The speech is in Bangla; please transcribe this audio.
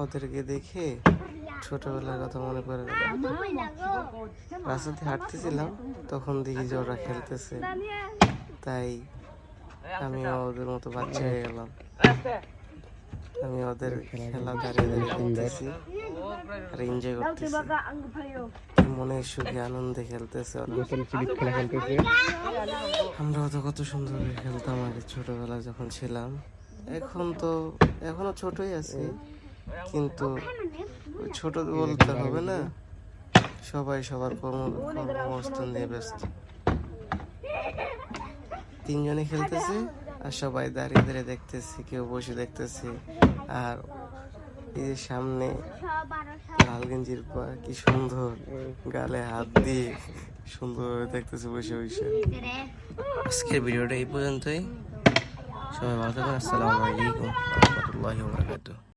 ওদেরকে দেখে ছোটবেলার কথা মনে পড়ে গেল। রাস্তা দিয়ে হাঁটতেছিলাম, তখন দেখি যে ওরা খেলতেছে। তাই আমি ওদের মতো বাচ্চা হয়ে গেলাম। আমি ওদের খেলা দাঁড়িয়ে দাঁড়িয়ে দেখতেছি আর এনজয় করতেছি। মনে সুখে আনন্দে খেলতেছে খেলতেছে তো কত সুন্দর করে খেলতাম আগে ছোটবেলায় যখন ছিলাম। এখন তো এখনও ছোটই আছি। কিন্তু ছোট বলতে হবে না। সবাই সবার কর্ম কর্মঅবস্থান নিয়ে ব্যস্ত। তিনজনে খেলতেছে আর সবাই দাঁড়িয়ে দাঁড়িয়ে দেখতেছে, কেউ বসে দেখতেছে। আর এই সামনে লাল গেঞ্জির পা, কি সুন্দর। গালে হাত দিয়ে সুন্দর দেখতেছে বসে বসে। আজকের ভিডিওটা এই পর্যন্তই। সবাই ভালো থাকবেন আসসালামু আলাইকুম। রহমতুল্লাহি